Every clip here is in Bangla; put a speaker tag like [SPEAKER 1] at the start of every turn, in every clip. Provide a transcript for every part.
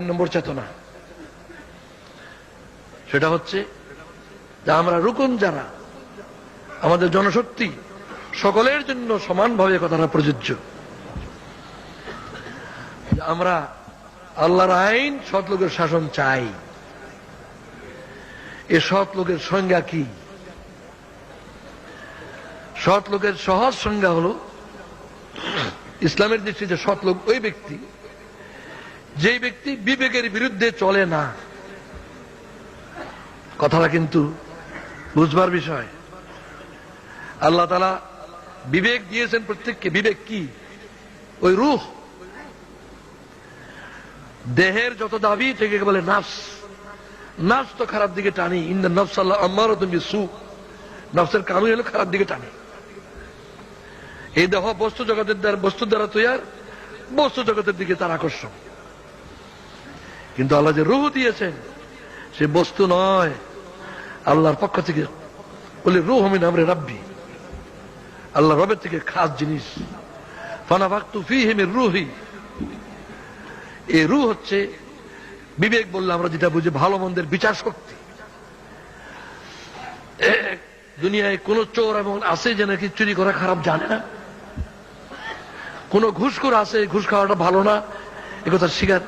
[SPEAKER 1] নম্বর চেতনা। সেটা হচ্ছে যে আমরা রুকুন যারা, আমাদের জনশক্তি সকলের জন্য সমানভাবে কথাটা প্রযোজ্য। আমরা আল্লাহর আইন, সৎ লোকের শাসন চাই। এ সৎ লোকের সংজ্ঞা কি? সৎ লোকের সহজ সংজ্ঞা হল, ইসলামের দৃষ্টিতে সৎ লোক ওই ব্যক্তি যেই ব্যক্তি বিবেকের বিরুদ্ধে চলে না। কথাটা কিন্তু বুঝবার বিষয়। আল্লাহ তালা বিবেক দিয়েছেন প্রত্যেককে। বিবেক কি? ওই রুহ। দেহের যত দাবি থেকে বলে নাফস। নাফস তো খারাপ দিকে টানি। ইন্দা নফস আল্লাহ আমারও তুমি সু নফসের কানুন হলো খারাপ দিকে টানি। এই দেহ বস্তু জগতের দ্বারা বস্তুর দ্বারা তৈয়ার, বস্তু জগতের দিকে তার আকর্ষণ। কিন্তু আল্লাহ যে রুহ দিয়েছেন, সে বস্তু নয়। আল্লাহর পক্ষ থেকে বলে, রুহ হমিন আমরে রাব্বি। আল্লাহ রবের থেকে খাস জিনিস। ফানাফাক্তু ফি হেমের রুহি। এই রু হচ্ছে, বিবেক বললে আমরা যেটা বুঝি, ভালো মন্দের বিচার শক্তি। দুনিয়ায় কোন চোর এবং আছে যে নাকি চুরি করা খারাপ জানে না। কোন ঘুষখোর আছে, ঘুষ খাওয়াটা ভালো না, এ কথা স্বীকার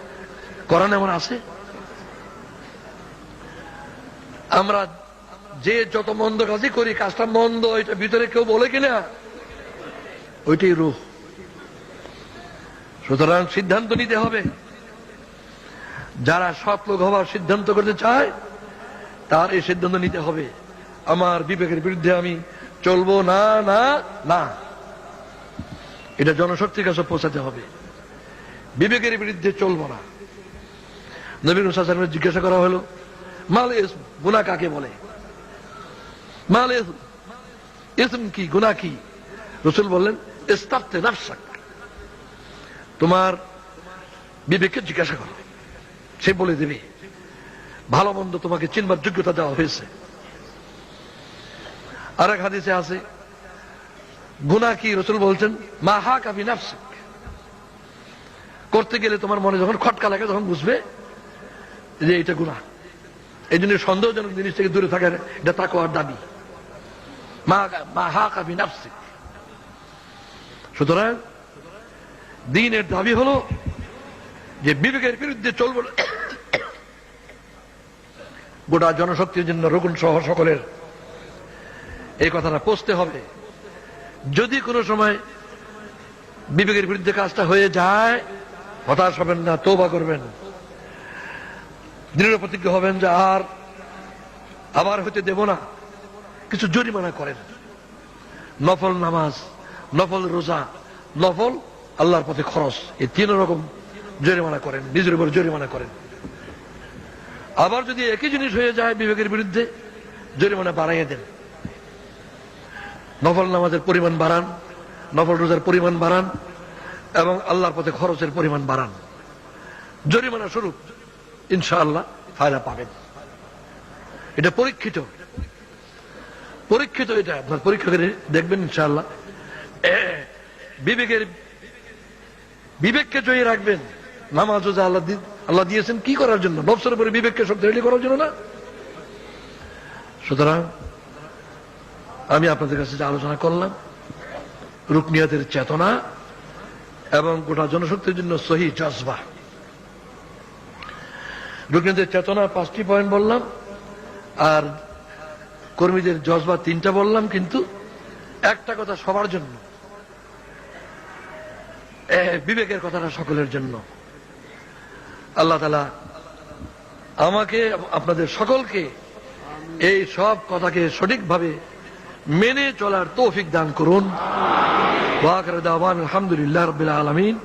[SPEAKER 1] করান এমন আছে? আমরা যে যত মন্দ কাজই করি, কাজটা মন্দ, এটা ভিতরে কেউ বলে কিনা? ওইটাই রূহ। সুতরাং সিদ্ধান্ত নিতে হবে। যারা সৎ লোক হওয়ার সিদ্ধান্ত করতে চায়, তার এই সিদ্ধান্ত নিতে হবে। আমার বিবেকের বিরুদ্ধে আমি চলবো, না না না। এটা জনশক্তির কাছে পৌঁছাতে হবে। বিবেকের বিরুদ্ধে চলবো না। নবীন জিজ্ঞাসা করা হলো, মাল ইসম গুনা কাকে বলে? মাল ইসম ইসম কি গুনা কি? রসুল বললেন ইস্তাফতে নাফসাক। তোমার বিবেককে জিজ্ঞাসা করো, সে বলে দেবে, ভালো মন্দ তোমাকে চিনবার যোগ্যতা দেওয়া হয়েছে। আর এক হাদিসে আছে গুনা কি? রসুল বলছেন, মা হা কাবি নাফসিক। করতে গেলে তোমার মনে যখন খটকা লাগে, তখন বুঝবে যে এটা গুণা এই জন্য সন্দেহজনক জিনিস থেকে দূরে থাকার এটা তাকওয়ার দাবি। সুতরাং দিনের দাবি হলো যে বিবেকের বিরুদ্ধে চলব গোটা জনশক্তির জন্য রগুন সহ সকলের এই কথাটা পৌঁছতে হবে। যদি কোনো সময় বিবেকের বিরুদ্ধে কাজটা হয়ে যায়, হতাশ হবেন না তৌবা করবেন। দৃঢ় প্রতিজ্ঞ হবেন যে আর আবার হতে দেব না। কিছু জরিমানা করেন। নফল নামাজ, নফল রোজা, নফল আল্লাহর পথে খরচ। এই তিন রকম জরিমানা করেন নিজের উপর জরিমানা করেন। আবার যদি একই জিনিস হয়ে যায় বিবেকের বিরুদ্ধে, জরিমানা বাড়াইয়ে দেন। নফল নামাজের পরিমাণ বাড়ান, নফল রোজার পরিমাণ বাড়ান এবং আল্লাহর পথে খরচের পরিমাণ বাড়ান। জরিমানা স্বরূপ ইনশাআল্লাহ ফায়দা পাবেন। এটা পরীক্ষিত। পরীক্ষিত এটা, আপনার পরীক্ষা করে দেখবেন ইনশাআল্লাহ। বিবেকের, বিবেককে জয়ী রাখবেন। নামাজ রোজা আল্লাহ আল্লাহ দিয়েছেন কি করার জন্য? নবসের উপরে বিবেককে শক্তিশালী করার জন্য না? সুতরাং আমি আপনাদের কাছে যে আলোচনা করলাম রুকনিয়াতের চেতনা এবং গোটা জনশক্তির জন্য সহি জজবা। রুকনিয়াতের চেতনা পাঁচটি পয়েন্ট বললাম, আর কর্মীদের জজবা তিনটা বললাম, কিন্তু একটা কথা সবার জন্য। বিবেকের কথাটা সকলের জন্য। আল্লাহ তালা আমাকে, আপনাদের সকলকে এই সব কথাকে সঠিকভাবে মেনে চলার তৌফিক দান করুন। আলহামদুলিল্লাহ রবিল আলমিন।